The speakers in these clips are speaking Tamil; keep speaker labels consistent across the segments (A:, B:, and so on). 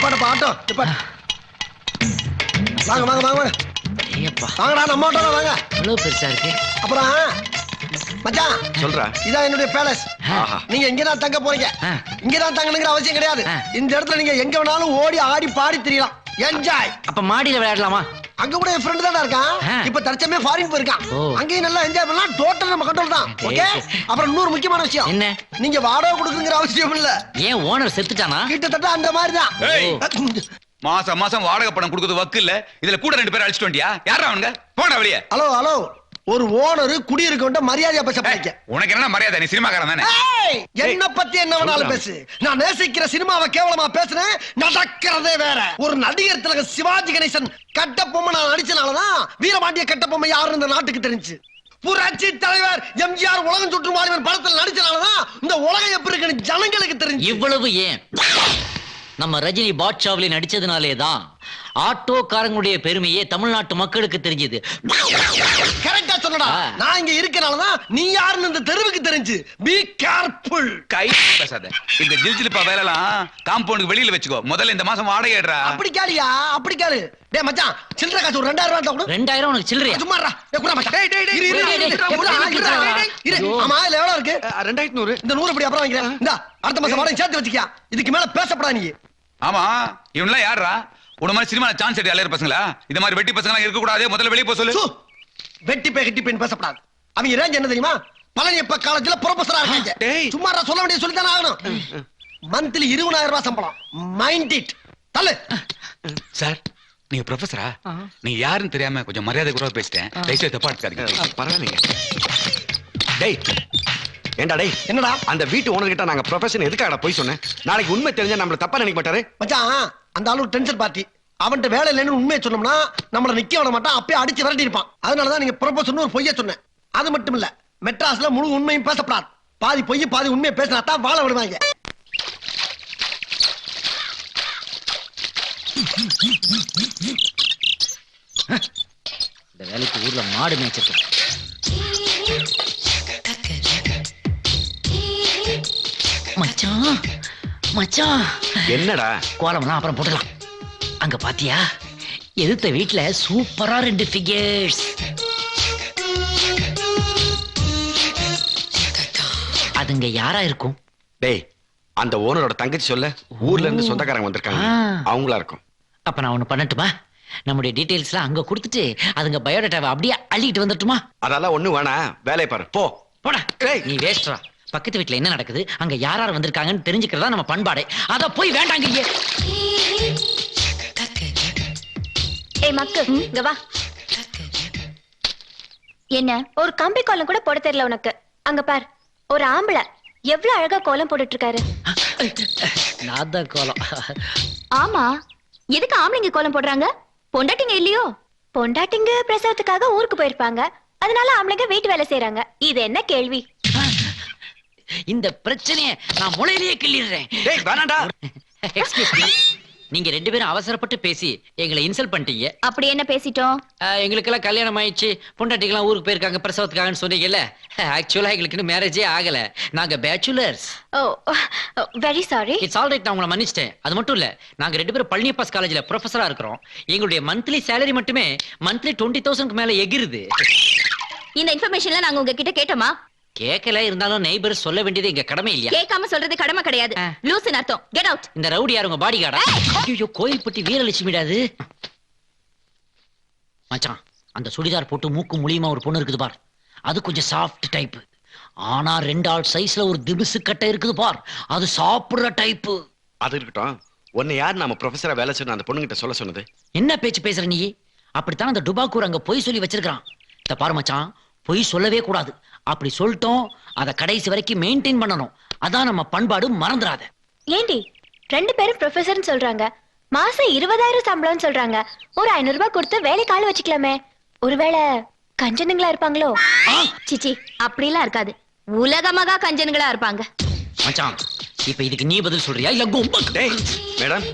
A: நிப்பாட்டப்பா ஆட்டோ நிப்பாட்டு வாங்க வாங்க வாங்க. வாங்க
B: ஏப்பா
A: வாங்கடா நம்ம ஆட்டோ தான் வாங்க.
B: இவ்வளவு பெருசா இருக்கு?
A: அப்புறம் மச்சான்
C: சொல்றா.
A: இதான் என்னுடைய பேலஸ்
C: ஆஹா.
A: நீங்க இங்க தான் தங்க போறீங்க. இங்க தான் தங்கணுங்கிற அவசியம் கிடையாது. இந்த இடத்துல நீங்க எங்க வேணாலும் ஓடி ஆடி பாடி திரியலாம். என்ஜாய்
B: அப்ப மாடியில விளையாடலாமா?
A: அங்க கூட என் ஃப்ரெண்ட் தானே இருக்கான். இப்ப தற்சமே ஃபாரின் போயிருக்கான். அங்கேயும் நல்லா என்ஜாய் பண்ணலாம். டோட்டல் நம்ம கண்ட்ரோல் தான். ஓகே. அப்புறம் இன்னொரு முக்கியமான விஷயம்.
B: என்ன?
A: நீங்க வாடகை கொடுக்குங்கிற அவசியம் இல்ல.
B: ஏன் ஓனர் செத்துட்டானா?
A: கிட்டத்தட்ட அந்த மாதிரி தான்.
D: மாசம் மாசம் வாடகை பணம் கொடுக்கறது வக்கு இல்ல. இதுல கூட ரெண்டு பேரும் அழிச்சிட்டு வண்டியா? யாரா அவனுங்க? போடா வெளியே.
A: ஹலோ ஹலோ ஒரு ஓனர் குடியிருக்க மரியாதையா பேச படிக்க.
D: உனக்கு என்ன மரியாதை? நீ சினிமாக்காரன் தானே?
A: என்ன பத்தி என்ன வேணாலும் பேசு. நான் நேசிக்கிற சினிமாவை கேவலமா பேசுறேன் நடக்கிறதே வேற. ஒரு நடிகர் திலக சிவாஜி கணேசன் கட்டபொம்மை நான் நடிச்சனாலதான் வீரபாண்டிய கட்டபொம்மை யாருன்னு இந்த நாட்டுக்கு தெரிஞ்சு. புரட்சி தலைவர் எம்ஜிஆர் உலகம் சுற்றும் வாலிபன் படத்துல நடிச்சனாலதான் இந்த உலகம் எப்படி இருக்குன்னு ஜனங்களுக்கு தெரிஞ்சு.
B: இவ்வளவு ஏன்? நம்ம ரஜினி பாட்ஷாவிலே நடிச்சதுனாலே தான் ஆட்டோக்காரங்களுடைய பெருமையே தமிழ்நாட்டு மக்களுக்கு தெரிஞ்சது
A: கரெக்டா சொன்னடா
B: ஆ.
A: நான் இங்க இருக்கனாலதான் நீ யாருன்னு இந்த தெருவுக்கு தெரிஞ்சு பி கேர்ஃபுல்
D: கை பேசாத இந்த ஜில்ஜிலிப்பா வேலைலாம் காம்பவுண்டுக்கு வெளியில வச்சுக்கோ முதல்ல இந்த மாசம் வாடகை ஏடுறா
A: அப்படி கேளியா அப்படி கேளு டேய் மச்சான் சில்லறை காசு ஒரு ரெண்டாயிரம் ரூபாய் கூட
B: ரெண்டாயிரம் உனக்கு சில்லறையா
A: சும்மா இருடா. ஏய், குடுறா மச்சான்.
D: டேய், டேய், டேய்,
A: இரு, இரு,
B: டேய்,
A: இரு,
B: டேய், டேய், டேய், டேய்,
A: டேய், டேய். ஆமா, இதுல எவ்வளவு இருக்கு?
C: ரெண்டாயிரத்தி நூறு
A: இந்த நூறு இப்படி அப்புறம் வாங்கிக்கிறேன். இந்தா, அடுத்த மாசம் வாடகை சேர்த்து வச்சுக்கியா. இதுக்கு மேல பேசப்படா நீ.
D: ஆமா இவன்லாம் யாருடா உன மாதிரி சினிமா சான்ஸ் எடுத்து அலையிற பசங்களா இந்த மாதிரி வெட்டி பசங்களா இருக்க கூடாது முதல்ல வெளிய போ சொல்லு
A: வெட்டி பே, கிட்டி பேன்னு பேசப்படாது. அவங்க range என்ன தெரியுமா? பழனியப்ப காலேஜ்ல ஆ இருக்காங்க.
C: டேய்.
A: சும்மா சொல்ல வேண்டியது சொல்லித்தானே ஆகணும். monthly 20,000 ரூபாய் சம்பளம். Mind it. தள்ளு.
D: சார் நீங்க ப்ரொஃபஸரா நீ யாருன்னு தெரியாம கொஞ்சம் மரியாதை கூட பேசிட்டேன் தயவுசெய்து தப்பா எடுத்துக்காதீங்க
C: பரவாயில்லைங்க டேய் ஏண்டா டேய்
A: என்னடா?
C: அந்த வீட்டு ஓனர் கிட்ட நாங்க ப்ரொஃபஷன் எதுக்காக போய் சொன்னேன் நாளைக்கு உண்மை தெரிஞ்சா நம்மள தப்பா நினைக்க மாட்டாரு
A: மச்சான், அந்த ஆளு ஒரு tension party. அவன்கிட்ட வேலை இல்லைன்னு உண்மையை சொன்னோம்னா நம்மள நிக்க விட மாட்டான் அப்பயே அடிச்சு விரட்டி இருப்பான். அதனாலதான் நீங்க ப்ரொபோசல் ஒரு பொய்ய சொன்னேன். அது மட்டும் இல்ல மெட்ராஸ்ல முழு உண்மையும் பேசப்படாது. பாதி பொய் பாதி உண்மையை பேசினா தான் வாழ விடுவாங்க.
B: இந்த வேலைக்கு ஊர்ல மாடு மேய்ச்சிருக்கு. மச்சான். மச்சான்.
C: என்னடா?
B: கோலம்லாம் அப்புறம் போடலாம் அங்க பாத்தியா? எதிர்த்த வீட்ல சூப்பரா ரெண்டு ஃபிகர்ஸ் அதுங்க யாரா இருக்கும்?
C: டேய் அந்த ஓனரோட தங்கச்சி சொல்ல ஊர்ல இருந்து சொந்தக்காரங்க வந்திருக்காங்க. அவங்களா இருக்கும்.
B: அப்ப நான் ஒண்ணு பண்ணட்டுமா? நம்முடைய டீடைல்ஸ்லாம் அங்க கொடுத்துட்டு அதுங்க பயோடேட்டாவை அப்படியே அள்ளிட்டு வந்துட்டுமா
C: அதெல்லாம் ஒண்ணு வேணாம். வேலையை பாரு. போ.
B: போடா. நீ வேஸ்ட்ரா பக்கத்து வீட்ல என்ன நடக்குது? அங்க யார் யார் வந்திருக்காங்கன்னு தெரிஞ்சுக்கிறதா நம்ம பண்பாடே. அத போய் வேண்டாங்க
E: ஏய் மக்கு இங்க வா. என்ன? ஒரு கம்பி கோலம் கூட போட தெரியல உனக்கு. அங்க பார் ஒரு ஆம்பளை எவ்வளவு அழகா கோலம் போட்டுட்டு இருக்காரு
B: நான் கோலம்.
E: ஆமா எதுக்கு ஆம்பளைங்க கோலம் போடுறாங்க? பொண்டாட்டிங்க இல்லையோ? பொண்டாட்டிங்க பிரசவத்துக்காக ஊருக்கு போயிருப்பாங்க. அதனால ஆம்பளைங்க வீட்டு வேலை செய்யறாங்க இது என்ன கேள்வி?
B: இந்த பிரச்சனையை நான் முளையிலேயே கிள்ளிடுறேன்.
C: டேய் வேணாம்டா
B: எக்ஸ்கியூஸ் மீ நீங்க ரெண்டு பேரும் அவசரப்பட்டு பேசி எங்களை இன்சல்ட் பண்ணிட்டீங்க.
E: அப்படி என்ன பேசிட்டோம்?
B: அஹ், எங்களுக்கெல்லாம் கல்யாணம் ஆயிடுச்சு. பொண்டாட்டிக்கெல்லாம் ஊருக்கு போயிருக்காங்க பிரசவத்துக்காகன்னு சொன்னீங்கல்ல? ஆக்சுவலா எங்களுக்கு இன்னும் மேரேஜே ஆகல. நாங்க bachelors
E: oh very sorry
B: it's alright நான் உங்களை மன்னிச்சிட்டேன். அது மட்டும் இல்ல நாங்க ரெண்டு பேரும் பழனியப்பாஸ் காலேஜ்ல ப்ரொஃபஸரா இருக்கிறோம். எங்களுடைய மந்த்லி சேலரி மட்டுமே மந்த்லி டுவெண்ட்டி தௌசண்ட்க்கு மேல எகிருது.
E: இந்த இன்ஃபர்மேஷன்லாம் நாங்க உங்ககிட்ட கேட்டோமா?
B: கேட்கல இருந்தாலும் நெய்பர் சொல்ல வேண்டியது எங்க கடமை இல்லையா?
E: கேட்காம சொல்றது கடமை கிடையாது. லூசுன்னு அர்த்தம். கெட் அவுட்
B: இந்த ரவுடி யார் உங்க பாடி கார்டா ஐயோ கோயில்பட்டி வீரலட்சுமிடாது மச்சான் அந்த சுடிதார் போட்டு மூக்கு முழியுமா ஒரு பொண்ணு இருக்குது பார். அது கொஞ்சம் சாஃப்ட் டைப் ஆனா ரெண்டு ஆள் சைஸ்ல ஒரு திபுசு கட்டை இருக்குது பார். அது சாப்பிடுற டைப்
C: அது இருக்கட்டும். உன்னை யார் நாம ப்ரொஃபஸரா வேலை செய்யணும் அந்த பொண்ணுகிட்ட சொல்ல சொன்னது?
B: என்ன பேச்சு பேசுற நீ? அப்படித்தான் அந்த டுபாக்கூர் அங்க பொய் சொல்லி வச்சிருக்கான் இந்த பாரு மச்சான் பொய் சொல்லவே கூடாது. அப்படி சொல்லிட்டோம் அதை கடைசி வரைக்கும் மெயின்டைன் பண்ணணும். அதான் நம்ம பண்பாடு மறந்துடாத
E: ஏண்டி ரெண்டு பேரும் ப்ரொஃபஸர்னு சொல்றாங்க. மாசம் இருபதாயிரம் சம்பளம்னு சொல்றாங்க. ஒரு ஐநூறு ரூபாய் கொடுத்து வேலைக்கு ஆள் வச்சுக்கலாமே. ஒருவேளை கஞ்சனுங்களா இருப்பாங்களோ? சிச்சி அப்படிலாம் இருக்காது. உலகமகா கஞ்சனுங்களா இருப்பாங்க.
B: மச்சான் இப்ப இதுக்கு நீ பதில் சொல்றியா? இல்ல கும்ப?
C: டேய் மேடம்.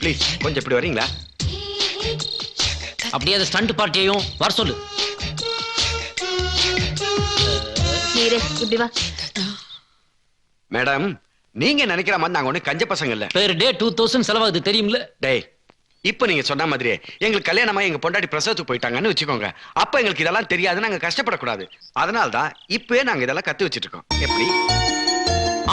C: ப்ளீஸ் கொஞ்சம் இப்படி வரீங்களா?
B: அப்படியே அந்த ஸ்டண்ட் பார்ட்டியையும் வர சொல்லு.
E: நீரு இப்படி வா.
C: மேடம் நீங்க நினைக்கிற மாதிரி நாங்க ஒண்ணு கஞ்ச பசங்க இல்ல.
B: பெர் டே டூ தௌசண்ட் செலவாகுது தெரியும்ல?
C: டேய் இப்ப நீங்க சொன்ன மாதிரியே எங்களுக்கு கல்யாணமா எங்க பொண்டாட்டி பிரசவத்துக்கு போயிட்டாங்கன்னு வச்சுக்கோங்க. அப்ப எங்களுக்கு இதெல்லாம் தெரியாது நாங்க கஷ்டப்படக்கூடாது. அதனால தான் இப்பவே நாங்க இதெல்லாம் கத்து வச்சிட்டு இருக்கோம் எப்படி?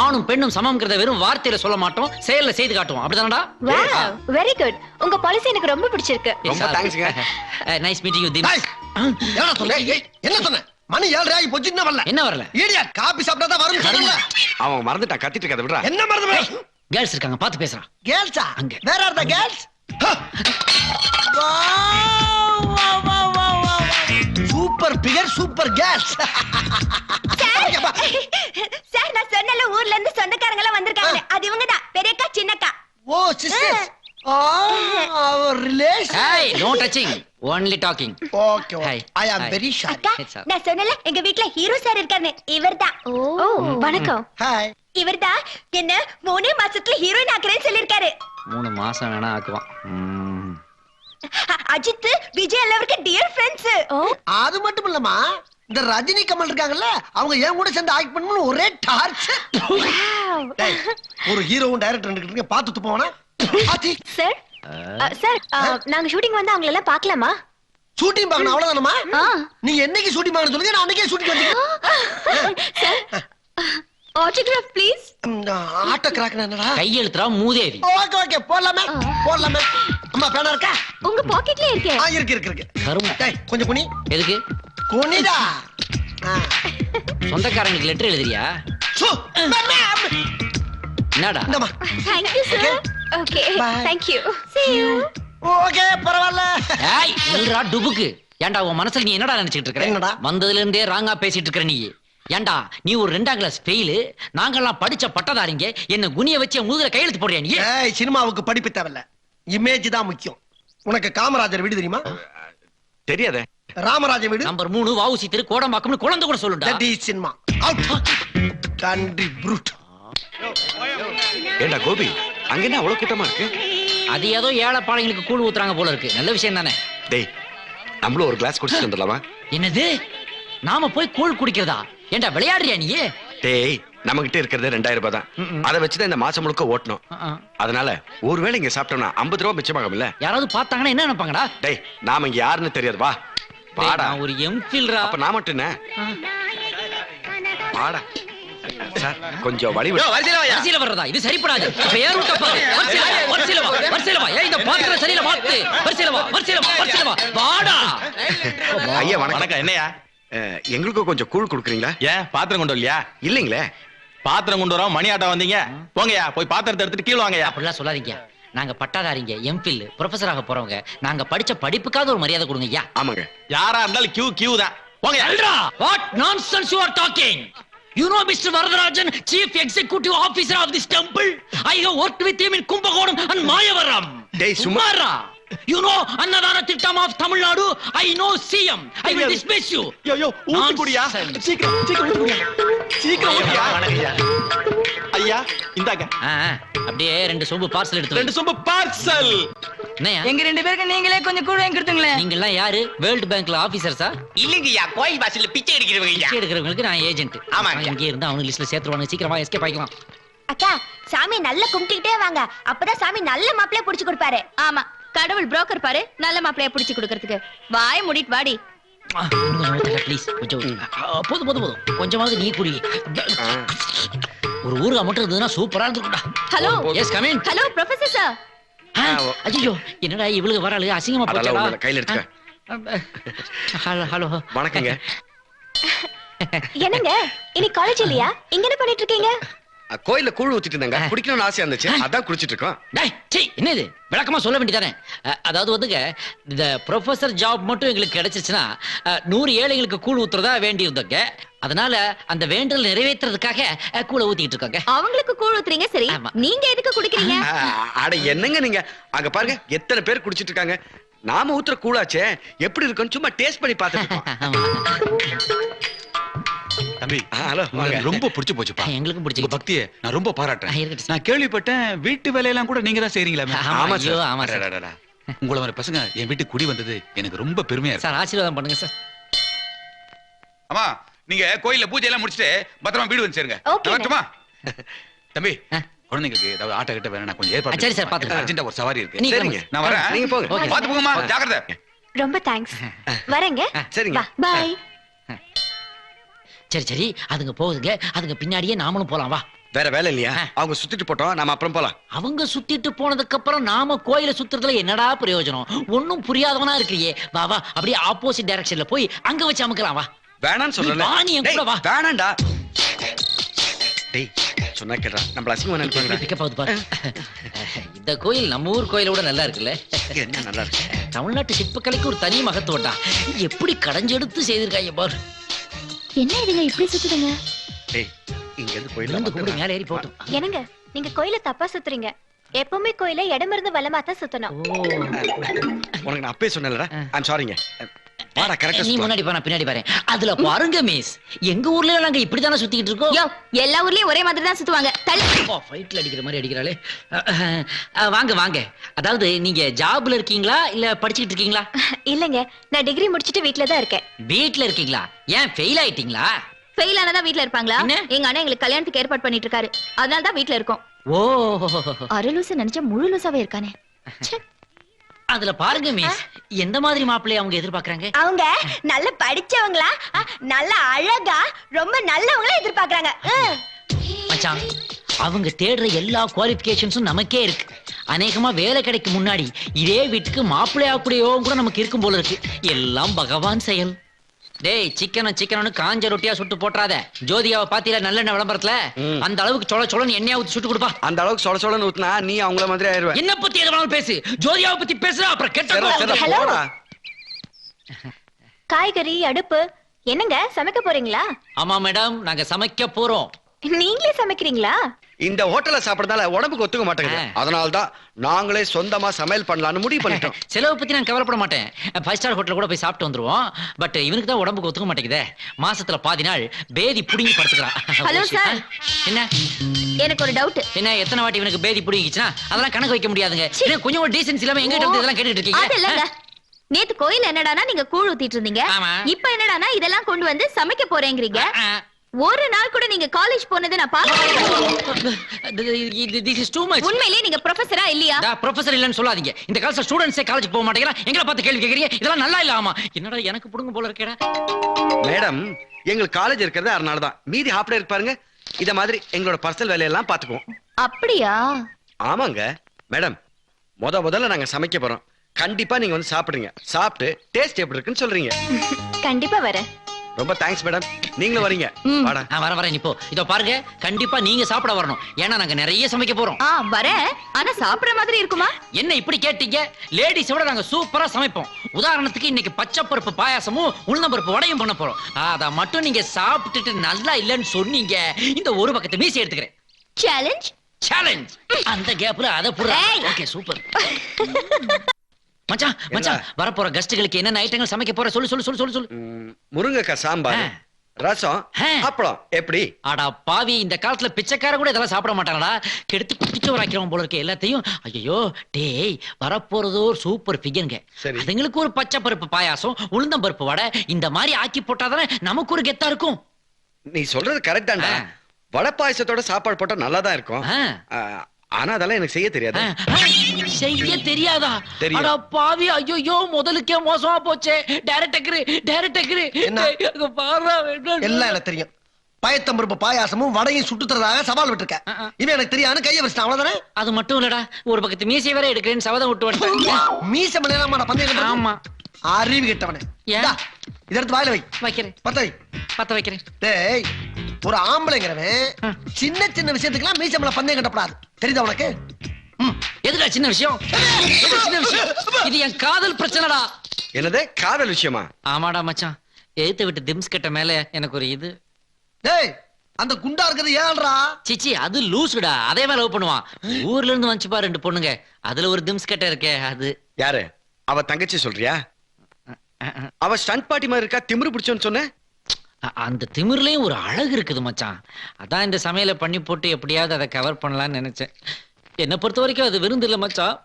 B: ஆணும் பெண்ணும் சமம்ங்கிறத வெறும் வார்த்தையில சொல்ல மாட்டோம் செயல்ல செய்து காட்டுவோம். அப்படிதானடா
E: வாவ் வெரி குட் உங்க பாலிசி எனக்கு ரொம்ப பிடிச்சிருக்கு.
C: ரொம்ப தேங்க்ஸ்ங்க
B: நைஸ் மீட்டிங் யூ
A: டேய், என்ன சொன்ன என்ன சொன்ன? மணி ஏழரை ஆகி போச்சு இன்னும் வரல.
B: என்ன வரல?
A: ஈடியா காபி சாப்பிட்டா தான் வரும்
C: அவன் மறந்துட்டான் கத்திட்டு இருக்கதை விடுறா.
A: என்ன மறந்து
B: கேர்ள்ஸ் இருக்காங்க பார்த்து பேசுறான்.
A: கேர்ள்ஸா?
B: அங்க.
A: வேற are the girls? Super figure super girls.
E: Sir நான் சொன்னல ஊர்ல இருந்து சொந்தக்காரங்க எல்லாம் வந்திருக்காங்க அது இவங்க தான் பெரியக்கா சின்னக்கா.
A: ஓ சிஸ்டர்.
E: நான் சொன்னல எங்க வீட்ல ஹீரோ சார் இருக்காரு இவர்தான் வணக்கம். இவர்தான் என்ன மூணே மாசத்துல ஹீரோயின் ஆக்குறேன்னு சொல்லிருக்காரு.
B: மூணு மாசம் வேணா ஆக்குவான். ம்.
E: அஜித் விஜய் எல்லாருக்கும் டியர் ஃப்ரெண்ட்ஸ்
A: அது மட்டும் இல்லம்மா இந்த ரஜினி கமல் இருக்காங்கல்ல அவங்க ஏன் கூட சேர்ந்து ஆக்ட் பண்ணணும் ஒரே டார்ச்சர் ஒரு ஹீரோவும் டைரக்டர் துப்பவனா? ஆச்சி
E: சார் சார் நாங்க ஷூட்டிங் வந்து அவங்கள எல்லாம் பார்க்கலாமா?
A: ஷூட்டிங் பார்க்கணும் அவ்வளவுதானமா. நீங்க என்னைக்கு ஷூட்டிங் பார்க்கணும் சொல்லுங்க நான் அன்னைக்கே ஷூட்டிங் வந்து
E: ஆட்டோகிராஃப் ப்ளீஸ்
A: ஆட்டோ கிராக் என்னடா?
B: கையெழுத்துறா மூதேவி.
A: ஓகே ஓகே போடலாமே போடலாமே. அம்மா பேனா இருக்கா?
E: உங்க பாக்கெட்ல இருக்கே.
A: ஆ இருக்கு இருக்கு இருக்கு.
B: கரும
A: டேய் கொஞ்சம் குனி.
B: எதுக்கு?
A: குனிடா.
B: சொந்தக்காரங்களுக்கு லெட்டர் எழுதுறியா? என்னடா?
E: Thank you sir okay
A: Bye.
E: Thank you see you.
A: Okay பரவாயில்ல.
B: ஏய் இல்லடா டுபுக்கு. ஏன்டா உன் மனசுல நீ என்னடா நினைச்சிட்டு இருக்க
A: என்னடா?
B: வந்ததுல இருந்தே ராங்கா பேசிட்டு இருக்க நீ. ஏன்டா நீ ஒரு ரெண்டாம் கிளாஸ் ஃபெயிலு நாங்கெல்லாம் படிச்ச பட்டதாரிங்க. என்ன குனிய வச்சு என் முதுகுல கையெழுத்து போடுறியா நீ?
A: ஏய் சினிமாவுக்கு படிப்பு தேவையில்ல. இமேஜ் தான் முக்கியம். உனக்கு காமராஜர் வீடு தெரியுமா?
C: தெரியாதே.
A: ராமராஜ வீடு?
B: நம்பர் மூணு வாவுசி திரு கோடம்பாக்கம்னு குழந்தை கூட சொல்லுடா.
A: That is cinema out country brute
C: ஏண்டா கோபி? அங்க என்ன அவ்வளவு கூட்டமா இருக்கு?
B: அது ஏதோ ஏழைப்பாளைங்களுக்கு கூழ் ஊத்துறாங்க போல இருக்கு. நல்ல விஷயம் தானே?
C: டேய் நம்மளும் ஒரு கிளாஸ் குடிச்சிட்டு வந்துடலாமா?
B: என்னது? நாம போய் கூழ் குடிக்கிறதா? ஏன்டா விளையாடுறியா நீ?
C: டேய் நம்ம கிட்ட இருக்கிறது ரெண்டாயிரம் ரூபாய் தான். அதை வச்சுதான் இந்த மாசம் முழுக்க ஓட்டணும். அதனால ஒருவேளை இங்க சாப்பிட்டோம்னா ஐம்பது ரூபாய் மிச்சமாகும் இல்ல
B: யாராவது பார்த்தாங்கன்னா என்ன நினைப்பாங்கடா?
C: டேய் நாம இங்க யாருன்னு தெரியாது. வா
B: நான் ஒரு எம்ஃபில்ரா
C: அப்ப நான் மட்டும் என்ன? வாடா. சார் கொஞ்சம் வழி விடு.
B: வரிசையில வர்றதா? இது சரிப்படாது. இப்ப ஏன் ரூட்ட பாரு? வரிசையில வா, வரிசையில வா வரிசையில வா. ஏய் இந்த பாத்திரம் சரியில்லை மாத்து. வரிசையில வா வரிசையில வா வரிசையில வா. வாடா.
C: ஐயா வணக்கம்.
F: வணக்கம். என்னையா
C: அஹ், எங்களுக்கும் கொஞ்சம் கூழ் கொடுக்குறீங்களா?
F: ஏன்? பாத்திரம் கொண்டு வரலையா?
C: இல்லைங்களே.
F: பாத்திரம் கொண்டு வரோம். மணி ஆட்டம் வந்தீங்க. போங்கய்யா போய் பாத்திரத்தை எடுத்துட்டு கீழே வாங்கய்யா.
B: அப்படிலாம் சொல்லாதீங்க. நாங்க பட்டாதாரிங்க எம்ஃபில் ப்ரொஃபஸர் ஆக போறவங்க. நாங்க படிச்ச படிப்புக்காக ஒரு மரியாதை கொடுங்க ஐயா.
C: ஆமாங்க.
F: யாரா இருந்தாலும் கியூ கியூ தான்.
B: Aldra, what nonsense you are talking? You know Mr. Varadarajan, Chief Executive Officer of this temple? I have worked with him in Kumbakonam and Mayavaram.
C: சும்மா-
B: Sumara. You know Annadana Tittam of Tamil Nadu? I know CM. I will dismiss you.
F: யோ யோ ஊத்தி குடியா. சீக்கிரம் சீக்கிரம் ஊத்தி குடியா சீக்கிரம் ஊத்தியா ஐயா இந்தாங்க
B: அப்படியே ரெண்டு சொம்பு பார்சல் எடுத்து
F: ரெண்டு. சொம்பு பார்சல்
B: என்னய்யா?
G: எங்க ரெண்டு பேருக்கு நீங்களே கொஞ்சம் கூட வாங்கி கொடுத்துங்களேன்
B: நீங்க எல்லாம் யாரு வேர்ல்ட் பேங்க்ல ஆபீசர்ஸா
H: இல்லைங்கய்யா கோயில் வாசல்ல பிச்சை எடுக்கிறவங்க
B: பிச்சை எடுக்கிறவங்களுக்கு நான் ஏஜென்ட்
H: ஆமாங்க.
B: இங்கே இருந்து அவனுக்கு லிஸ்ட்ல சேர்த்துருவாங்க சீக்கிரமா எஸ்கேப் ஆயிக்கலாம்
E: அக்கா சாமி நல்லா கும்பிட்டுக்கிட்டே வாங்க அப்பதான் சாமி நல்ல மாப்பிளைய புடிச்சு கொடுப்பாரு ஆமா கடவுள் புரோக்கர் பாரு நல்ல மாப்பிளைய புடிச்சு கொடுக்கறதுக்கு. வாய மூடிட்டு வாடி.
B: ப்ளீஸ் கொஞ்சம் ஆ, போதும் போதும் போதும். கொஞ்சமாவது நீ குடி. ஒரு ஊருகா மட்டும் இருந்ததுன்னா சூப்பரா இருந்திருக்கும்டா.
E: Hello
B: yes come in
E: hello professor sir
B: ஐயோ என்னடா இவளுக்கு வராளு அசிங்கமா போச்சடா.
C: கையில எடுத்துக்க.
B: Hello hello.
C: வணக்கங்க.
E: என்னங்க? இன்னைக்கு காலேஜ் இல்லையா? இங்க என்ன பண்ணிட்டு இருக்கீங்க?
C: அஹ், கோயில்ல கூழ் ஊத்திட்டு இருந்தாங்க. குடிக்கணும்னு ஆசையா இருந்துச்சு. அதான் குடிச்சிட்டு இருக்கோம்.
B: டேய் என்ன இது விளக்கமா சொல்ல வேண்டியதானே? அதாவது வந்துங்க இந்த ப்ரொஃபசர் ஜாப் மட்டும் எங்களுக்கு கிடைச்சிச்சுன்னா நூறு ஏழைங்களுக்கு கூழ் ஊத்துறதா வேண்டி இருந்தோங்க அதனால அந்த வேண்டல் நிறைவேற்றுறதுக்காக கூழ ஊத்திட்டு இருக்காங்க.
E: அவங்களுக்கு கூழ் ஊத்துறீங்க சரி. நீங்க எதுக்கு குடிக்கிறீங்க?
C: அட என்னங்க நீங்க? அங்க பாருங்க எத்தனை பேர் குடிச்சிட்டு இருக்காங்க. நாம ஊத்துற கூழாச்சே எப்படி இருக்குன்னு சும்மா டேஸ்ட் பண்ணி
B: ஆமா.
D: தம்பி
C: ஹலோ,
D: ரொம்ப பிடிச்சு போச்சுப்பா.
B: எங்களுக்கும்
D: உங்க
B: பிடிச்சிருக்கு
D: பக்தியை நான் ரொம்ப பாராட்டுறேன். நான் கேள்விப்பட்டேன் வீட்டு வேலையெல்லாம் கூட நீங்க தான் செய்றீங்களா?
B: ஆமா,
C: ஆமா சார்.
B: ஆமா சார்.
D: உங்களை மாதிரி பசங்க என் வீட்டுக்கு குடி வந்தது எனக்கு ரொம்ப பெருமையா இருக்கு.
B: சார் ஆசீர்வாதம் பண்ணுங்க சார்.
D: அம்மா நீங்க கோயில்ல பூஜை எல்லாம் முடிச்சிட்டு பத்திரமா வீடு வந்து சேருங்க. வரட்டுமா? தம்பி. குழந்தைங்களுக்கு ஏதாவது ஆட்டோ கிட்ட வேணும் கொஞ்சம் ஏற்பாடு
B: சரி, சார், பாத்துக்கலாம்.
D: அர்ஜென்ட்டா ஒரு சவாரி இருக்கு.
B: நீங்க
C: சரிங்க.
D: நான் வரேன்.
C: நீங்க போங்க.
D: பாத்து போங்கம்மா ஜாக்கிரதை.
E: ரொம்ப தேங்க்ஸ் வரேங்க.
C: சரிங்க.
E: பாய்
B: சரி சரி அதுங்க போகுதுங்க. அதுங்க பின்னாடியே நாமளும் போலாம் வா.
C: வேற வேலை இல்லையா. அவங்க சுத்திட்டு போட்டோம் நாம அப்புறம் போலாம்.
B: அவங்க சுத்திட்டு போனதுக்கு அப்புறம் நாம கோயில சுத்துறதுல என்னடா பிரயோஜனம்? ஒண்ணும் புரியாதவனா இருக்கிறியே வா வா அப்படியே ஆப்போசிட் டைரக்ஷன்ல போய் அங்க வச்சு அமுக்கலாம் வா.
C: வேணாம்னு சொல்றல
B: நீ வா, நீ என் கூட வா.
C: வேணாம்டா. டேய் சொன்னா கேட்டா நம்மள அசிங்கமா நினைப்பாங்கடா
B: பிக்கப் ஆகுது பாரு. இந்த கோயில் நம்ம ஊர் கோயிலை விட நல்லா இருக்குல்ல.
C: என்ன நல்லா இருக்கு?
B: தமிழ்நாட்டு சிற்பக்கலைக்கு ஒரு தனி மகத்துவம்டா எப்படி கடைஞ்செடுத்து செய்திருக்காங்க பாரு.
E: என்ன இதுங்க இப்படி சுத்துதுங்க?
C: டேய் இங்க இருந்து
B: விழுந்து கும்பிடு
C: போயிடலாம்
B: மேலே ஏறி போட்டும்
E: என்னங்க நீங்க கோயில தப்பா சுத்துறீங்க. எப்பவுமே கோயில இடமிருந்து வலமா தான் சுத்தணும்
C: உனக்கு நான் அப்பவே சொன்னேன்லடா. சாரிங்க வாடா கரெக்டா
B: நீ
C: சுத்தலாம்
B: முன்னாடி போ நான் பின்னாடி வரேன். அதுல பாருங்க மிஸ் எங்க ஊர்ல நாங்க இப்படிதானே சுத்திக்கிட்டு இருக்கோம்?
E: யோ எல்லா ஊர்லயும் ஒரே மாதிரி தான் சுத்துவாங்க. தள்ளி.
B: ஃபைட்ல அடிக்கிற மாதிரி அடிக்கிறாளே. வாங்க வாங்க. அதாவது நீங்க ஜாப்ல இருக்கீங்களா இல்ல படிச்சுக்கிட்டு இருக்கீங்களா?
E: இல்லங்க நான் டிகிரி முடிச்சிட்டு வீட்ல தான் இருக்கேன்.
B: வீட்ல இருக்கீங்களா? ஏன் ஃபெயில் ஆயிட்டீங்களா?
E: ஃபெயில் ஆனதா வீட்ல இருப்பாங்களா? எங்க அண்ணன் எங்களுக்கு கல்யாணத்துக்கு ஏற்பாடு பண்ணிட்டு இருக்காரு. அதனால தான் வீட்ல இருக்கோம்.
B: ஓ.
E: அருளூசு நினைச்சா முழு லூசாவே இருக்கானே.
B: அதுல பாருங்க மிஸ் எந்த மாதிரி மாப்பிள்ளைய அவங்க எதிர்பார்க்கறாங்க?
E: அவங்க நல்ல படிச்சவங்களா? நல்ல அழகா ரொம்ப நல்லவங்களா எதிர்பார்க்கறாங்க.
B: மச்சான் அவங்க தேடுற எல்லா குவாலிஃபிகேஷன்ஸும் நமக்கே இருக்கு. அநேகமா வேலை கிடைக்கும் முன்னாடி இதே வீட்டுக்கு மாப்பிள்ளையா கூடயோ கூட நமக்கு இருக்கும் போல இருக்கு. எல்லாம் பகவான் செயல். டேய் சிக்கனும் சிக்கனும் காஞ்ச ரொட்டியா சுட்டு போட்டுறாத. ஜோதியாவை பாத்தீல நல்லெண்ணெய் விளம்பரத்துல. அந்த அளவுக்கு சொல சொலன்னு எண்ணெயா ஊத்தி சுட்டு கொடுப்பா.
C: அந்த அளவுக்கு சொல சொலன்னு ஊத்துனா நீ அவங்கள மாதிரி ஆயிருவ.
B: என்ன பத்தி எது வேணாலும் பேசு. ஜோதியாவை பத்தி பேசுற அப்புறம் கெட்ட.
E: காய்கறி அடுப்பு. என்னங்க சமைக்க போறீங்களா?
B: ஆமா மேடம். நாங்க சமைக்க போறோம்.
E: நீங்களே சமைக்கிறீங்களா?
C: இந்த ஹோட்டல்ல சாப்பிடறதால உடம்புக்கு ஒத்துக்க மாட்டேங்குது. அதனால தான் நாங்களே சொந்தமா சமையல் பண்ணலாம்னு முடிவு பண்ணிட்டோம்.
B: செலவு பத்தி நான் கவலைப்பட மாட்டேன். ஃபைவ் ஸ்டார் ஹோட்டல் கூட போய் சாப்பிட்டு வந்துருவோம். பட் இவனுக்கு தான் உடம்புக்கு ஒத்துக்க மாட்டேங்குதே. மாசத்துல பாதி நாள் பேதி புடுங்கி படுத்துக்கிறான். Shit.
E: sir.
B: என்ன?
E: எனக்கு ஒரு டவுட்
B: என்ன எத்தனை வாட்டி இவனுக்கு பேதி புடுங்கிச்சுன்னா அதெல்லாம் கணக்கு வைக்க முடியாதுங்க. கொஞ்சம் கூட டீசன்ஸ் இல்லாம எங்கிட்ட வந்து இதெல்லாம் கேட்டுட்டு இருக்கீங்க.
E: நேத்து கோயில் என்னடானா நீங்க கூழ் ஊத்திட்டு இருந்தீங்க. இப்ப என்னடானா இதெல்லாம் கொண்டு வந்து சமைக்க போறேங்கிறீங்க. ஒரு நாள் கூட நீங்க காலேஜ் போனதை நான் பார்க்கல
B: this is too much.
E: உண்மையிலேயே நீங்க ப்ரொஃபஸரா இல்லையா?
B: டா, professor இல்லைன்னு சொல்லாதீங்க. இந்த காலத்துல ஸ்டூடெண்ட்ஸே காலேஜ் போக மாட்டேங்கிறா. எங்களை பார்த்து கேள்வி கேட்கறீங்க? இதெல்லாம் நல்லா இல்ல ஆமா என்னடா எனக்கு புடுங்க போல இருக்கேடா.
C: மேடம் எங்களுக்கு காலேஜ் இருக்கிறது அதனால தான் மீதி ஹாஃப் டே இருக்கு பாருங்க. இத மாதிரி எங்களோட பர்சனல் வேலையெல்லாம் பாத்துக்குவோம்
E: அப்படியா?
C: ஆமாங்க. மேடம் முத முதல்ல நாங்க சமைக்க போறோம். கண்டிப்பா நீங்க வந்து சாப்பிடுங்க. சாப்பிட்டு டேஸ்ட் எப்படி இருக்குன்னு சொல்றீங்க.
E: கண்டிப்பா வரேன்.
C: ரொம்ப தேங்க்ஸ் மேடம் நீங்களும் வரீங்க. வாடா.
B: நான் வர வரேன். இப்போ இதோ பாருங்க கண்டிப்பா நீங்க சாப்பிட வரணும். ஏன்னா நாங்க நிறைய சமைக்க போறோம்.
E: ஆ வரேன். ஆனா சாப்பிடுற மாதிரி இருக்குமா?
B: என்ன இப்படி கேட்டீங்க? லேடிஸ் விட நாங்க சூப்பரா சமைப்போம். உதாரணத்துக்கு இன்னைக்கு பச்சை பருப்பு பாயாசமும் உளுந்தம்பருப்பு வடையும் பண்ண போறோம். அத மட்டும் நீங்க சாப்பிட்டுட்டு நல்லா இல்லைன்னு சொன்னீங்க இந்த ஒரு பக்கத்து மீசி எடுத்துக்கிறேன்.
E: சேலஞ்ச்
B: சேலஞ்ச் அந்த கேப்ல அத புற. ஓகே சூப்பர் மச்சான் மச்சான் வரப்போற கெஸ்ட்களுக்கு என்னென்ன ஐட்டங்கள் சமைக்க போற? சொல்லு சொல்லு சொல்லு சொல்லு சொல்லு.
C: முருங்கைக்காய் சாம்பார். ரசம். அப்பளம். எப்படி?
B: அடா பாவி இந்த காலத்துல பிச்சைக்கார கூட இதெல்லாம் சாப்பிட மாட்டாங்கடா கெடுத்து குடிச்சவராக்கிறவன் போல இருக்க எல்லாத்தையும். ஐயோ டேய் வரப்போறதோ ஒரு சூப்பர் ஃபிகருங்க. அதுங்களுக்கு ஒரு பச்சை பருப்பு பாயாசம் உளுந்தம் பருப்பு வடை இந்த மாதிரி ஆக்கி போட்டாதானே நமக்கு ஒரு கெத்தா இருக்கும்.
C: நீ சொல்றது கரெக்ட் தான்டா. வடை பாயசத்தோட சாப்பாடு போட்டா நல்லா தான் இருக்கும் ஆனா அதெல்லாம் எனக்கு செய்ய தெரியாது?
B: செய்ய தெரியாதா. அடா பாவி ஐயோ முதலுக்கே மோசமா போச்சே. டைரக்டர் டைரக்டர்
A: என்ன?
B: பாரு
A: எல்லாம் எனக்கு தெரியும். பயத்தம்பருப்பு பாயாசமும் வடையும் சுட்டு தரதாக சவால் விட்டுருக்க
B: ஆ, ஆ.
A: இவன் எனக்கு தெரியாது கையை வச்சுட்டான். அவ்வளவுதானே?
B: அது மட்டும் இல்லடா. ஒரு பக்கத்து மீசை வேற எடுக்கிறேன்னு சபதம் விட்டு
A: மீச மணியெல்லாம் பந்தயம் கட்டுறது?
B: ஆமா.
A: அறிவு கெட்டவனே.
B: ஏன்?
A: இதை எடுத்து வாயில வை.
B: வைக்கிறேன்.
A: பத்த வை.
B: பத்த வைக்கிறேன்.
A: டேய் ஒரு ஆம்பளைங்கிறவன் சின்ன சின்ன விஷயத்துக்கெல்லாம் மீசமல பந்தயம் கட்டப்படாது. தெரியுதா உனக்கு? ம்.
B: எதுடா சின்ன விஷயம்? சின்ன விஷயம்? இது என் காதல் பிரச்சனைடா.
C: என்னது? காதல் விஷயமா?
B: ஆமாடா மச்சான். எழுத்து விட்டு திம்ஸ் கட்ட மேல எனக்கு ஒரு இது.
A: டேய் அந்த குண்டா இருக்கிறது ஏன்டா
B: சிச்சி அது லூசுடா. அதே மேல லவ் பண்ணுவான். ஊர்ல இருந்து வந்துச்சுப்பா ரெண்டு பொண்ணுங்க. அதுல ஒரு திம்ஸ் கட்ட இருக்கே அது.
C: யாரு? அவ தங்கச்சி சொல்றியா? அவ ஸ்டண்ட் பாட்டி மாதிரி இருக்கா? திமிரு பிடிச்சோன்னு சொன்ன
B: அந்த திமிர்லயும் ஒரு அழகு இருக்குது மச்சான். அதான் இந்த சமையலை பண்ணி போட்டு எப்படியாவது அதை கவர் பண்ணலாம்னு நினைச்சேன். என்னை பொறுத்த வரைக்கும் அது விருந்து இல்ல மச்சான்.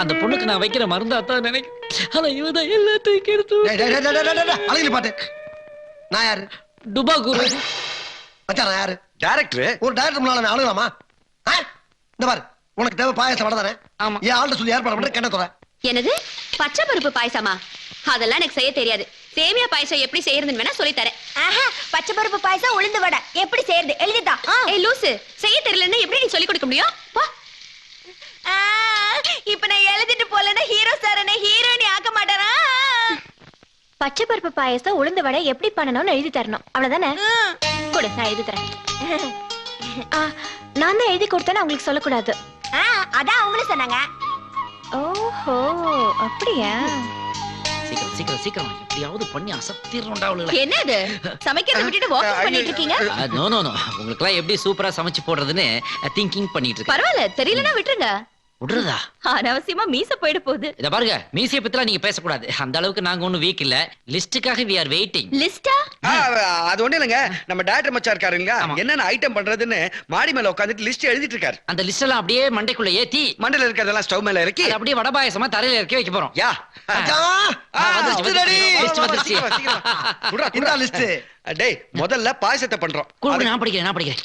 B: அந்த பொண்ணுக்கு நான் வைக்கிற மருந்தா தான் நினைக்கிறேன். ஆனா இவதான் எல்லாத்தையும் கெடுத்து
A: பாட்டு நான் யாரு?
B: டுபா குரு
A: மச்சான் நான் யாரு?
C: டைரக்டர்
A: ஒரு டைரக்டர் முன்னால நான் அழுகலாமா? இந்த பாரு உனக்கு தேவை பாயாசம் வடை தானே?
B: ஆமா.
A: என் ஆள்கிட்ட சொல்லி ஏற்பாடு பண்ண கண்ண தோற
E: என்னது? பச்சை பருப்பு பாயசமா? அதெல்லாம் எனக்கு செய்ய தெரியாது. சேமியா பாயசம் எப்படி செய்யறதுன்னு வேணா சொல்லி தரேன். பச்சை பருப்பு பாயசம் உளுந்து வடை. எப்படி செய்யறது? எழுதிதா ஏய் லூசு. செய்ய தெரியலன்னா எப்படி நீ சொல்லி கொடுக்க முடியும்? போ. இப்ப நான் எழுதிட்டு போலன்னா ஹீரோ சார் என்ன ஹீரோயினி ஆக்க மாட்டாரா? பச்சை பருப்பு பாயசம் உளுந்து வடை எப்படி பண்ணணும்னு எழுதி தரணும். அவ்வளவுதானே? கொடு நான் எழுதி தரேன். நான் தான் எழுதி கொடுத்தேன்னு அவங்களுக்கு சொல்லக்கூடாது. அதான் அவங்களும் சொன்னாங்க. ஓஹோ அப்படியா?
B: சீக்கிரம் சீக்கிரம் சீக்கிரம். எப்படியாவது பண்ணி அசத்திடுறோம்டா அவளுகளை.
E: என்னது? சமைக்கிறத விட்டுட்டு வாக்கிங் பண்ணிட்டு இருக்கீங்க?
B: நோ நோ நோ உங்களுக்குலாம் எப்படி சூப்பரா சமைச்சு போடுறதுன்னு திங்கிங் பண்ணிட்டு இருக்கேன்.
E: பரவாயில்ல தெரியலனா விட்டுருங்க.
B: விடுறதா?
E: அனாவசியமா மீச போயிட போகுது.
B: இத பாருங்க மீசிய பத்திலாம் நீங்க பேசக்கூடாது. அந்த அளவுக்கு நாங்க ஒண்ணும் வீக் இல்ல. லிஸ்ட்டுக்காக வி ஆர் வெயிட்டிங்
E: லிஸ்டா?
C: அது ஒண்ணு இல்லைங்க. நம்ம டேரக்டர் மச்சா இருக்காருங்க. என்னென்ன ஐட்டம் பண்றதுன்னு மாடி மேல உட்காந்துட்டு லிஸ்ட் எழுதிட்டு இருக்காரு
B: அந்த லிஸ்ட் எல்லாம் அப்படியே மண்டைக்குள்ள ஏத்தி
C: மண்டல இருக்கிறதெல்லாம் ஸ்டவ் மேல இறக்கி.
B: அப்படியே வடை பாயசமா தரையில இறக்கி வைக்க போறோம்.
C: யா.
A: லிஸ்ட்
C: டேய் முதல்ல பாயசத்தை பண்றோம்.
B: நான் படிக்கிறேன் நான் படிக்கிறேன்.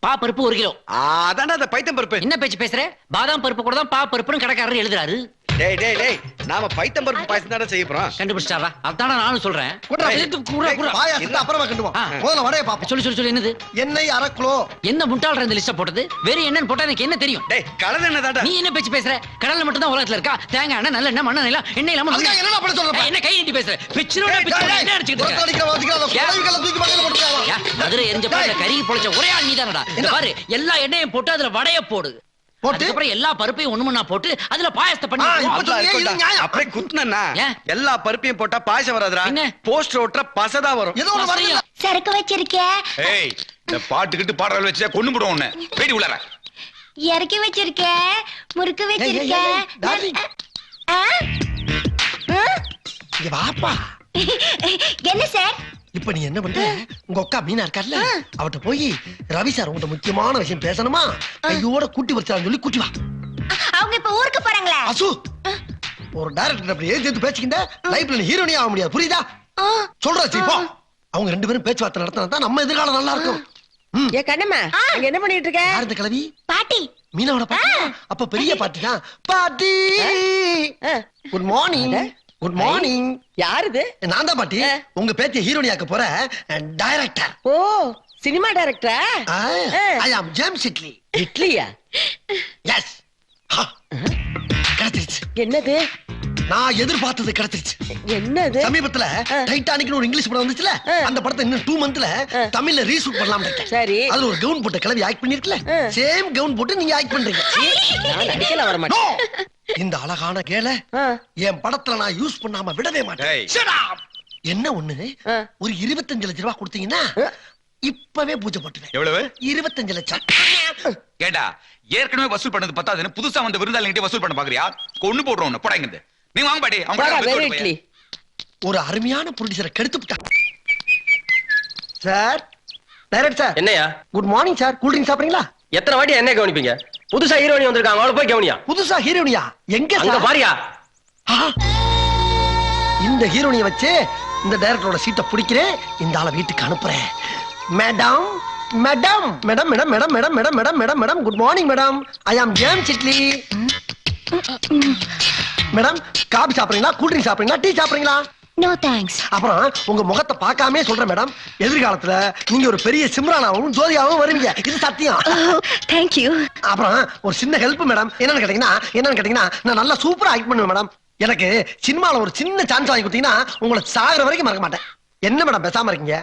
B: பா பருப்பு ஒரு கிலோ.
C: ஆ, அதானே அந்த பைத்தம் பருப்பு?
B: என்ன பேச்சு பேசுற? பாதாம் பருப்பு கூட தான் பா பருப்புன்னு கடைக்காரர் எழுதுறாரு.
C: டேய் டேய் டேய் நாம பைத்தம் பருப்பு பாயசம் தானே செய்ய போறோம்?
B: கண்டுபிடிச்சிட்டாரா? அதான நானும் சொல்றேன்.
A: பாயாசத்தை அப்புறமா கண்டுவோம். முதல்ல வடையை பாப்போம்
B: சொல்லு சொல்லு சொல்லு என்னது?
A: எண்ணெய் அரை கிலோ.
B: என்ன முட்டாள் இந்த லிஸ்ட போட்டது? வேற என்னன்னு போட்டா எனக்கு என்ன தெரியும்?
C: டேய் கலர் என்ன தாண்டா
B: நீ என்ன பேச்சு பேசுற? கடல்ல மட்டும் தான் உலகத்துல இருக்கா? தேங்காய் எண்ணெய் நல்ல எண்ணெய் மண்ணெண்ணெய் எல்லாம் எண்ணெய் இல்லாம
A: என்னடா பண்ண சொல்ற
B: என்ன கை நீட்டி பேசுற? பிச்சிரோட பிச்சிரோட என்ன அடிச்சிட்டு? மதுரை எரிஞ்ச பாருல
A: டேய்.
B: கருகி பொழைச்ச ஒரே ஆள் நீதானடா. பாரு எல்லா எண்ணெயும் போட்டு அதுல வடைய போடு.
A: போட்டு?
B: எல்லா பருப்பையும் ஒண்ணுமண்ணா போட்டு அதுல பாயசத்தை
C: எல்லா பருப்பையும் போட்டா பாயசம் வராதுடா. போஸ்டர்
D: ஏய் பாட்டுக்கிட்டு பாடல் வச்சா கொண்டு போடுவோம் உன்னை. உள்ளார.
E: இறக்கி வச்சிருக்கே. முறுக்கு
A: வச்சிருக்கே. வாப்பா.
E: என்ன சார்?
A: இப்ப நீ என்ன பண்ற? உங்க அக்கா மீனா இருக்கார்ல? அவட்ட போய் ரவி சார் உங்கள்ட்ட முக்கியமான விஷயம் பேசணுமா? கையோட கூட்டி வச்சான்னு சொல்லி கூட்டி வா.
E: அவங்க இப்ப ஊருக்கு போறாங்களா.
A: அசு ஒரு டைரக்டர் அப்படி ஏத்தி பேசிக்கிட்ட? லைஃப்ல நீ ஹீரோனியா ஆக முடியாது. புரியுதா? சொல்ற இப்போ அவங்க ரெண்டு பேரும் பேச்சுவார்த்தை நடத்தினா தான் நம்ம எதிர்காலம் நல்லா இருக்கும்.
G: ஏ கண்ணம்மா அங்க என்ன பண்ணிட்டு இருக்க?
A: யார் இந்த கிழவி?
E: பாட்டி.
A: மீனாவோட பாட்டி? அப்ப பெரிய பாட்டி. தான். பாட்டி. குட் மார்னிங் குட் மார்னிங்
G: யாரு இது
A: நான் தான் பாட்டி. உங்க பேத்திய ஹீரோனியாக்க போற டைரக்டர்
G: ஓ சினிமா டைரக்டரா.
A: ஐ ஆம் ஜேம்ஸ் இட்லி
G: இட்லியா
A: எஸ் கிடைச்சிருச்சு
G: என்னது
A: நான் எதிர்பார்த்தது கிடைச்சிருச்சு
G: என்னது
A: சமீபத்துல. டைட்டானிக்னு ஒரு இங்கிலீஷ் படம் வந்துச்சுல. அந்த படத்தை இன்னும் டூ மந்த்ல. தமிழ்ல ரீஷூட் பண்ணலாம்
G: சரி.
A: அதுல ஒரு கவுன் போட்ட கிளவி ஆக்ட் பண்ணிருக்கல. சேம் கவுன் போட்டு நீங்க ஆக்ட் பண்றீங்க
G: நான் நடிக்கல வர! மாட்டேன்
A: இந்த அழகான கேள. என் படத்துல நான் யூஸ் பண்ணாம விடவே மாட்டேன்! என்ன ஒண்ணு. ஒரு இருபத்தஞ்சு லட்ச ரூபாய் கொடுத்தீங்கன்னா. இப்பவே பூஜை போட்டுவேன்
D: எவ்வளவு?
A: இருபத்தஞ்சு லட்சம்.
D: கேட்டா ஏற்கனவே வசூல் பண்ணது பத்தாதுன்னு புதுசா வந்த விருந்தாளிகிட்ட வசூல் பண்ண பாக்குறியா? கொண்டு போடுறோம் உன்னை. போடாங்க நீ வாங்க பாடி அவங்க கூட
A: ஒரு அருமையான ப்ரொடியூசரை கெடுத்து விட்டான் சார் டைரக்ட் சார்
I: என்னையா?
A: Good morning sir cool drink சாப்பிடுறீங்களா?
I: எத்தனை வாட்டி என்ன கவனிப்பீங்க? புதுசா ஹீரோனி வந்திருக்காங்க. அவளை போய் கவனியா?
A: புதுசா ஹீரோனியா எங்க
I: அங்க பாரியா!
A: இந்த ஹீரோனிய வச்சு இந்த டைரக்டரோட சீட்டை பிடிக்கிறேன். இந்த ஆளை வீட்டுக்கு அனுப்புறேன். Madam madam madam madam madam madam madam madam madam madam good morning madam I am Jem Sidley madam coffee சாப்பிடுறீங்களா? கூல் ட்ரிங்க் சாப்பிடுறீங்களா? டீ சாப்பிடுறீங்களா?
E: நோ தேங்க்ஸ்
A: அப்புறம் உங்க முகத்தை பார்க்காம சொல்றேன் மேடம் எதிர்காலத்துல நீங்க ஒரு பெரிய சிம்ரானாவும் ஜோதியாவும் வருவீங்க. இது சத்தியம்.
E: தேங்க் யூ
A: அப்புறம் ஒரு சின்ன ஹெல்ப் மேடம் என்னன்னு கேட்டீங்கன்னா என்னன்னு கேட்டீங்கன்னா நான் நல்லா சூப்பரா ஆக்ட் பண்ணுவேன் மேடம் எனக்கு சினிமால ஒரு சின்ன சான்ஸ் வாங்கி கொடுத்தீங்கன்னா உங்களை சாகுற வரைக்கும் மறக்க மாட்டேன். என்ன மேடம் பேசாம இருக்கீங்க?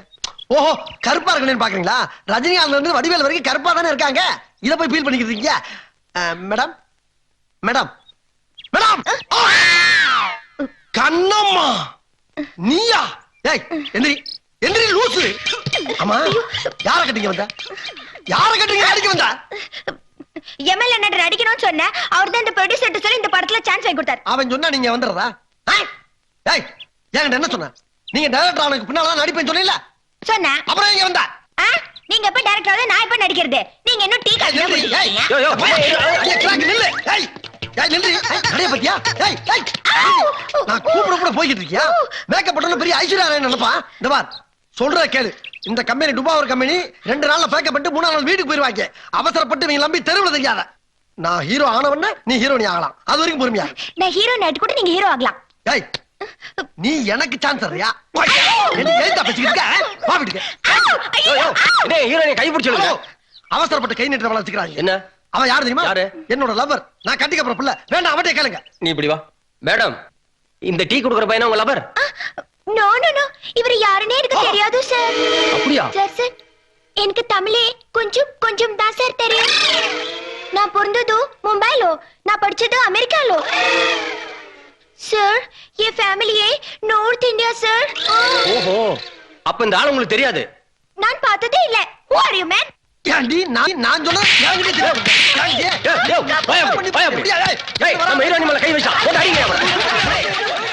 A: ஓஹோ கருப்பா இருக்கணும்னு பாக்குறீங்களா ரஜினிகாந்த்ல இருந்து வடிவேல் வரைக்கும் கருப்பா தானே இருக்காங்க. இத போய் ஃபீல் பண்ணிக்கிட்டு இருக்கீங்க. Madam madam madam Kannamma! நீயா ஏய் எந்திரி எந்திரி லூசு ஆமா யார கட்டிங்க வந்த யார கட்டிங்க அடிக்க வந்த
E: எம்எல்ஏ நடிகர் நடிக்கணும்னு சொன்னேன் அவர் தான் இந்த ப்ரொடியூசர் சொல்லி இந்த படத்துல சான்ஸ் வாங்கி கொடுத்தாரு
A: அவன் சொன்னா நீங்க வந்துடுறதா ஏய் என்கிட்ட என்ன சொன்ன நீங்க டைரக்டர் அவனுக்கு பின்னால நடிப்பேன்னு சொன்னீங்கல்ல
E: சொன்னேன்
A: அப்புறம் இங்க வந்த?
E: நீங்க எப்ப டைரக்டர் நான் எப்ப நடிக்கிறது நீங்க இன்னும் டீ தான்
A: நில்லு, ஏய்,
E: குடிக்கிறீங்க.
I: யோ, யோ,
A: ஏய், ஏய், ஏய், கிராக், நில்லு, ஏய், ஏய், நில்லு, ஏய், கடையை பத்தியா? ஏய், ஏய், நான் கூப்பிட கூட போய்கிட்டு இருக்கியா? மேக்கப் பண்ணணும் பெரிய ஐஸ்வர்யா ராய் நினைப்பா? இந்த பார் சொல்ற கேளு. இந்த கம்பெனி டுபாவர் கம்பெனி ரெண்டு நாள்ல பேக்கப் பண்ணிட்டு மூணாவது நாள் வீட்டுக்கு போயிருவாங்க. அவசரப்பட்டு நீங்க நம்பி தெருவில் தெரியாத. நான் ஹீரோ ஆனவன நீ ஹீரோனி ஆகலாம். அது வரைக்கும் பொறுமையா
E: நான் ஹீரோ நைட் கூட நீங்க ஹீரோ ஆகலாம்.
A: ஏய் நீ எனக்கு சான்ஸ் தர்றியா? எழுத்தா பேசிக்கிட்டு இருக்க? வா வீட்டுக்கு.
I: கை
A: ஹலோ. அவசரப்பட்டு கை நீட்டுறவள வச்சுக்கிறாங்க
I: என்ன?
A: அவன் யாரு தெரியுமா?
I: யாரு?
A: என்னோட லவர் நான் கட்டிக்க போற பிள்ளை. வேண்டாம் அவட்டே கேளுங்க.
I: நீ இப்படி வா. மேடம் இந்த டீ குடுக்குற பையனா உங்க லவர்
E: நோ நோ நோ இவர் யாருன்னே எனக்கு தெரியாது சார்
I: அப்படியா?
E: சார் சார் எனக்கு தமிழே கொஞ்சம் கொஞ்சம் தான் சார் தெரியும். நான் பிறந்தது மும்பைலோ நான் படிச்சது அமெரிக்காலோ. சார் என் ஃபேமிலியே நார்த் இந்தியா சார்
I: ஓஹோ அப்ப இந்த ஆளு உங்களுக்கு தெரியாது?
E: நான் பார்த்ததே இல்ல. ஹூ ஆர் யூ மேன்
A: ஏண்டி நான் நான் சொன்னா ஏண்டி? பயம்
I: பயம் நம்ம ஹீரோயின் மேல கை வச்சா? போட்டு அவரை.